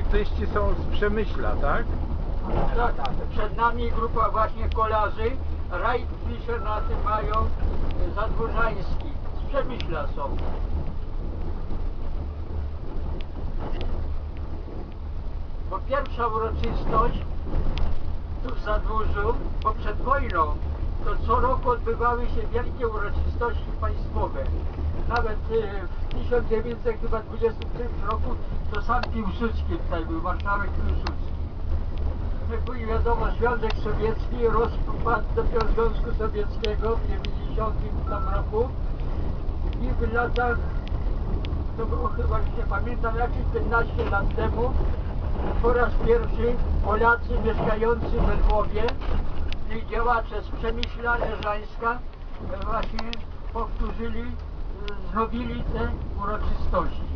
części są z Przemyśla, tak? Tak, tak. Przed nami grupa właśnie kolarzy. Rajd pisze na tym mają e, Zadwórzański. Z Przemyśla są. Bo pierwsza uroczystość tu w Zadwórzu, bo przed wojną, to co roku odbywały się wielkie uroczystości państwowe. Nawet e, w 1923 roku to sam Piłsudski tutaj był, marszałek Piłsudski. Jak był wiadomo, Związek Sowiecki rozpadł dopiero Związku Sowieckiego w 90 tam roku i w latach, to było chyba, nie pamiętam, jakieś 15 lat temu, po raz pierwszy Polacy mieszkający we Lwowie i działacze z Przemyśla Leżańska e, właśnie powtórzyli, e, znowili te uroczystości.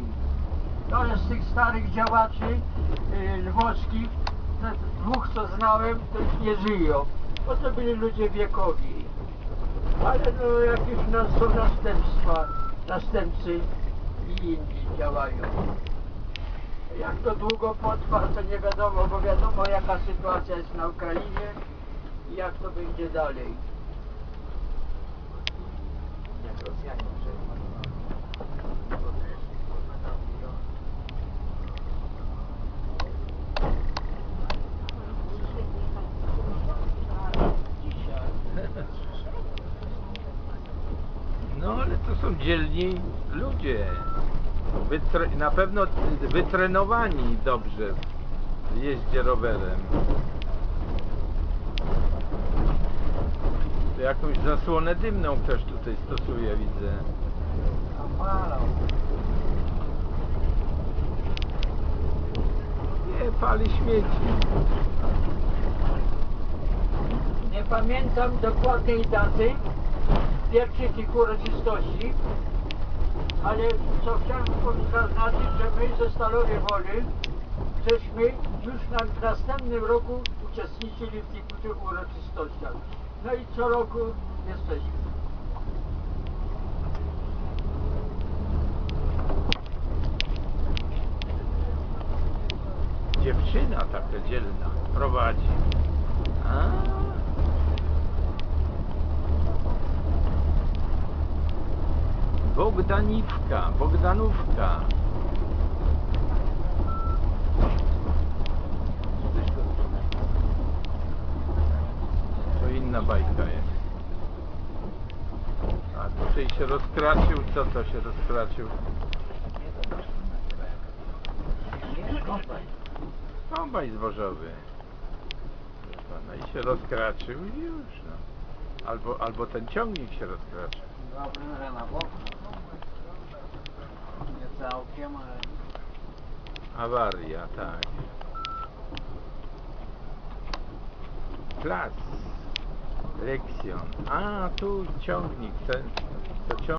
To jest z tych starych działaczy y, lwowskich, dwóch co znałem, to już nie żyją, bo to byli ludzie wiekowi. Ale no jakieś nas są następstwa, następcy i inni działają. Jak to długo potrwa, to nie wiadomo, bo wiadomo jaka sytuacja jest na Ukrainie jak to będzie dalej. Jak Rosjanie. No ale to są dzielni ludzie. Wytre, na pewno wytrenowani dobrze w jeździe rowerem. Jakąś zasłonę dymną ktoś tutaj stosuje, widzę. Nie, pali śmieci. Nie pamiętam dokładnej daty pierwszych tych uroczystości, ale co chciałem zaznaczyć, że my ze Stalowej Woli żeśmy już na, w następnym roku uczestniczyli w tych uroczystościach. No i co roku jesteśmy. Dziewczyna taka dzielna prowadzi. A. Bogdaniwka, Bogdanówka. To inna bajka jest. A tutaj się rozkraczył, co to się rozkraczył? Kombajn zbożowy. Pana, i się rozkraczył i już no. Albo, albo ten ciągnik się rozkraczył. Dobrze, że na boku. Nie całkiem, ale... Awaria, tak. Plac. Lekcjon. A, tu ciągnik, ten, to ciągnik.